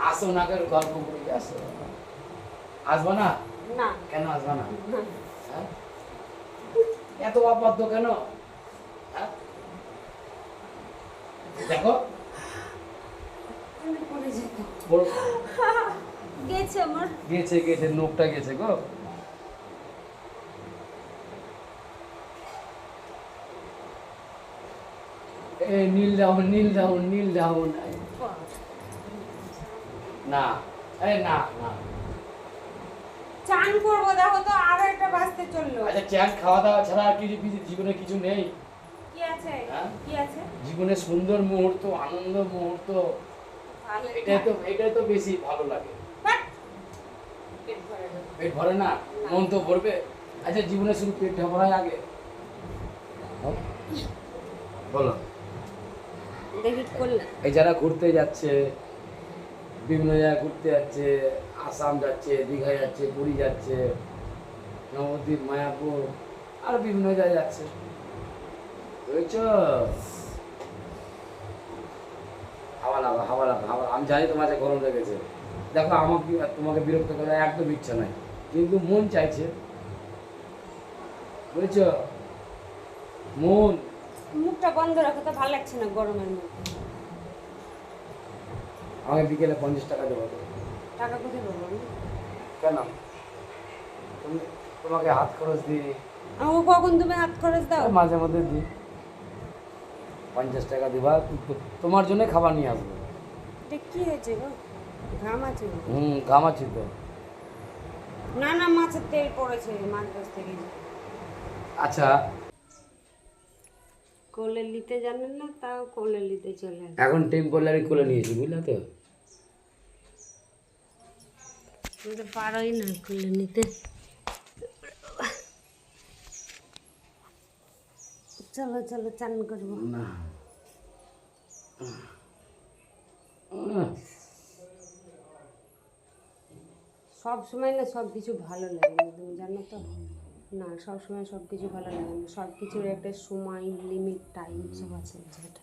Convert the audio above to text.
আসো না করে গল্প করে আসো? আসব না? না। কেন আসব না? হ্যাঁ? এত অবাধ্য কেন? হ্যাঁ? দেখো। গেছে আমার। গেছে গেছে নোকটা গেছে গো। নীল নীল নীল না এই না না। চান করব দেখো তো আরও একটা চলল। আচ্ছা চ্যান খাওয়া দাওয়া ছাড়া আর কিছু জীবনে কিছু নেই? কি আছে? হ্যাঁ? কি আছে? জীবনে সুন্দর মুহূর্ত আনন্দ মুহূর্ত এটাই তো এটাই তো বেশি ভালো লাগে। পেট ভরে না। মন তো ভরবে। আচ্ছা জীবনে শুধু পেট ভরাই আগে? বলো। যারা ঘুরতে যাচ্ছে, বিভিন্ন জায়গায় ঘুরতে যাচ্ছে, আসাম যাচ্ছে, দীঘা যাচ্ছে, পুরী যাচ্ছে, নবদ্বীপ, মায়াপুর, আর বিভিন্ন জায়গায় যাচ্ছে। হাওয়া লাগা হাওয়া লাগা, হাওয়া আমি জানি তোমার গরম লেগেছে। দেখো, আমাকে, তোমাকে বিরক্ত করা একদম ইচ্ছা নাই। কিন্তু মন চাইছে। বুঝেছ? মন। মুখটা বন্ধ রাখো তো ভালো লাগছে না গরমের মধ্যে? আমাকে বিকেলে পঞ্চাশ টাকা দেবো। টাকা কোথায় পাবো আমি? কেন? তুমি তোমাকে হাত খরচ দিই আমাকে কখন তুমি হাত খরচ দাও? মাঝে মধ্যে দিই। পঞ্চাশ টাকা দিবা তোমার জন্য খাবার নিয়ে আসব। এটা কি হয়েছে গো? ঘাম আছে। হুম ঘামাচ্ছি তো। না না মাছের তেল পড়েছে মাছ বসতে গেছে আচ্ছা কোলে নিতে জানেন না তাও কোলে নিতে চলে এখন টেম্পোরারি খুলে নিয়েছি বুঝলে তো? পারোই না কোলে নিতে। চলো চলো চান করব। না। সব সময় না সব কিছু ভালো লাগে তুমি জানো তো? না, সবসময় সব কিছু ভালো লাগে। না সব কিছুর একটা সময় লিমিট টাইম সব আছে। যেটা